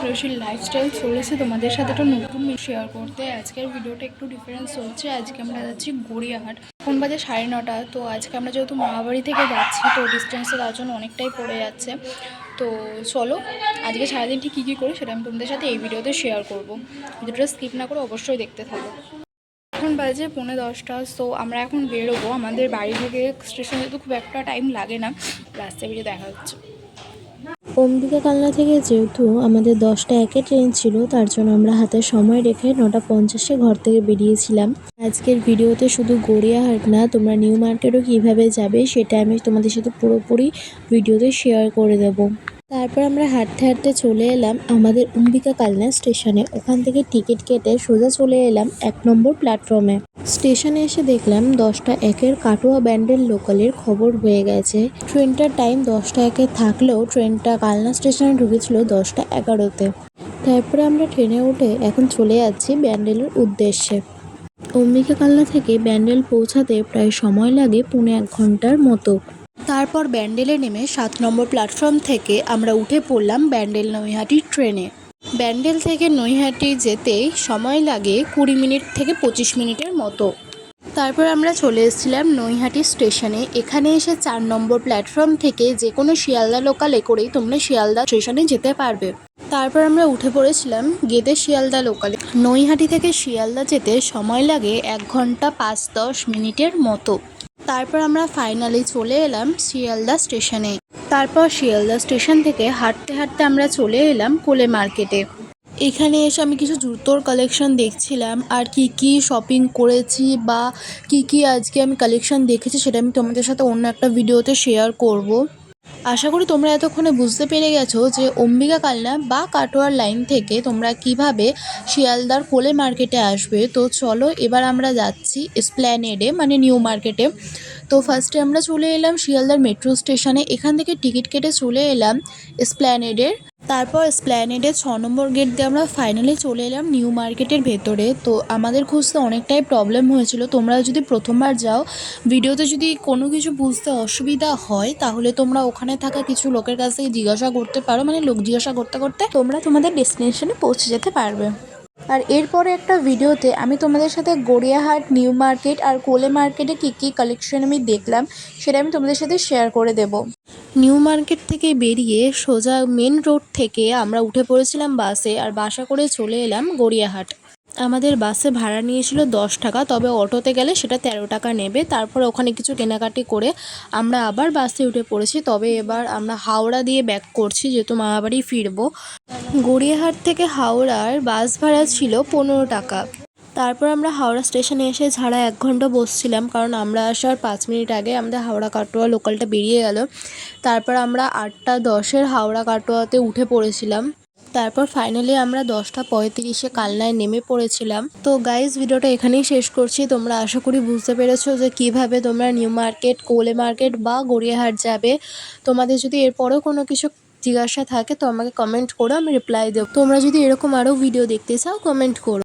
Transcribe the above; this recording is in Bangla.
প্রেয়সীর লাইফস্টাইল। চলেছে তোমাদের সাথে একটা নতুন শেয়ার করতে। আজকের ভিডিওটা একটু ডিফারেন্স হচ্ছে। আজকে আমরা যাচ্ছি গড়িয়াহাট। এখন বাজে সাড়ে নটা। তো আজকে আমরা যেহেতু মামাবাড়ি থেকে যাচ্ছি, তো ডিস্টেন্সে তার জন্য অনেকটাই পড়ে যাচ্ছে। তো চলো, আজকে সারাদিন ঠিক কী কী করি সেটা আমি তোমাদের সাথে এই ভিডিওতে শেয়ার করব। ভিডিওটা স্কিপ না করে অবশ্যই দেখতে থাকো। এখন বাজে পৌনে দশটা। তো আমরা এখন বেরোবো। আমাদের বাড়ি থেকে স্টেশনে যেতে খুব একটা টাইম লাগে না। রাস্তায় বেরিয়ে দেখা হচ্ছে। অম্বিকা কালনা থেকে যেহেতু আমাদের দশটা একে ট্রেন ছিল, তার জন্য আমরা হাতে সময় রেখে নটা পঞ্চাশে ঘর থেকে বেরিয়েছিলাম। আজকের ভিডিওতে শুধু গড়িয়াহাট না, তোমরা নিউ মার্কেটও কীভাবে যাবে সেটা আমি তোমাদের সাথে পুরোপুরি ভিডিওতে শেয়ার করে দেব। তারপর আমরা হাঁটতে হাঁটতে চলে এলাম আমাদের অম্বিকা কালনা স্টেশনে। ওখান থেকে টিকিট কেটে সোজা চলে এলাম এক নম্বর প্ল্যাটফর্মে স্টেশনে এসে দেখলাম দশটা একের কাটোয়া ব্যান্ডেল লোকালের খবর হয়ে গেছে। ট্রেনটার টাইম দশটা একে থাকলেও ট্রেনটা কালনা স্টেশনে ঢুকেছিল দশটা এগারোতে। তারপরে আমরা ট্রেনে উঠে এখন চলে যাচ্ছি ব্যান্ডেলের উদ্দেশ্যে। অম্বিকা কালনা থেকে ব্যান্ডেল পৌঁছাতে প্রায় সময় লাগে পুনে এক ঘণ্টার মতো। তারপর ব্যান্ডেলে নেমে সাত নম্বর প্ল্যাটফর্ম থেকে আমরা উঠে পড়লাম ব্যান্ডেল নৈহাটি ট্রেনে। ব্যান্ডেল থেকে নৈহাটি যেতে সময় লাগে কুড়ি মিনিট থেকে পঁচিশ মিনিটের মতো। তারপর আমরা চলে এসেছিলাম নৈহাটি স্টেশনে। এখানে এসে চার নম্বর প্ল্যাটফর্ম থেকে যে কোনো শিয়ালদা লোকালে করেই তোমরা শিয়ালদা স্টেশনে যেতে পারবে। তারপর আমরা উঠে পড়েছিলাম গেদে শিয়ালদা লোকালে নৈহাটি থেকে শিয়ালদা যেতে সময় লাগে এক ঘণ্টা পাঁচ দশ মিনিটের মতো। তারপর আমরা ফাইনালি চলে এলাম শিয়ালদা স্টেশনে। তারপর শিয়ালদা স্টেশন থেকে হাঁটতে হাঁটতে আমরা চলে এলাম কোলে মার্কেটে। এখানে এসে আমি কিছু জুতোর কালেকশন দেখছিলাম, আর কি কি শপিং করেছি বা কি কি আজকে আমি কালেকশন দেখেছি সেটা আমি তোমাদের সাথে অন্য একটা ভিডিওতে শেয়ার করব। আশা করি তোমরা এতক্ষণে বুঝতে পেরে গেছো যে অম্বিকা কালনা বা কাটোয়ার লাইন থেকে তোমরা কীভাবে শিয়ালদার কোলে মার্কেটে আসবে। তো চলো এবার আমরা যাচ্ছি স্প্ল্যানেডে মানে নিউ মার্কেটে। তো ফার্স্টে আমরা চলে এলাম শিয়ালদার মেট্রো স্টেশনে এখান থেকে টিকিট কেটে চলে এলাম স্প্ল্যানেডের তারপর স্প্ল্যানেডে ছ নম্বর গেট দিয়ে আমরা ফাইনালি চলে এলাম নিউ মার্কেটের ভেতরে। তো আমাদের খুঁজতে অনেকটাই প্রবলেম হয়েছিল। তোমরা যদি প্রথমবার যাও ভিডিওতে যদি কোনো কিছু বুঝতে অসুবিধা হয়, তাহলে তোমরা ওখানে থাকা কিছু লোকের কাছ থেকে জিজ্ঞাসা করতে পারো। মানে লোক জিজ্ঞাসা করতে করতে তোমরা তোমাদের ডেস্টিনেশনে পৌঁছে যেতে পারবে। আর এরপরে একটা ভিডিওতে আমি তোমাদের সাথে গড়িয়াহাট, নিউ মার্কেট আর কোলে মার্কেটে কী কী কালেকশন আমি দেখলাম, সেটা আমি তোমাদের সাথে শেয়ার করে দেব। নিউ মার্কেট থেকে বেরিয়ে সোজা মেন রোড থেকে আমরা উঠে পড়েছিলাম বাসে আর বাসা করে চলে এলাম গড়িয়াহাট। আমাদের বাসে ভাড়া নিয়েছিল দশ টাকা, তবে অটোতে গেলে সেটা তেরো টাকা নেবে। তারপর ওখানে কিছু কেনাকাটি করে আমরা আবার বাসে উঠে পড়েছি। তবে এবার আমরা হাওড়া দিয়ে ব্যাক করছি, যেহেতু মামাবাড়ি ফিরবো। গড়িয়াহাট থেকে হাওড়ার বাস ভাড়া ছিল পনেরো টাকা। তারপর আমরা হাওড়া স্টেশনে এসে ঝাড়া এক ঘণ্টা বসছিলাম, কারণ আমরা আসার পাঁচ মিনিট আগে আমাদের হাওড়া কাটোয়া লোকালটা বেরিয়ে গেল। তারপর আমরা আটটা দশের হাওড়া কাটোয়াতে উঠে পড়েছিলাম। তারপর ফাইনালি আমরা দশটা পঁয়ত্রিশে কালনায় নেমে পড়েছিলাম। তো গাইজ ভিডিওটা এখানেই শেষ করছি। তোমরা আশা করি বুঝতে পেরেছ যে কীভাবে তোমরা নিউ মার্কেট, কোলে মার্কেট বা গড়িয়াহাট যাবে। তোমাদের যদি এরপরেও কোনো কিছু জিজ্ঞাসা থাকে তো আমাকে কমেন্ট করো, আমি রিপ্লাই দেবো। তোমরা যদি এরকম আরও ভিডিও দেখতে চাও কমেন্ট করো।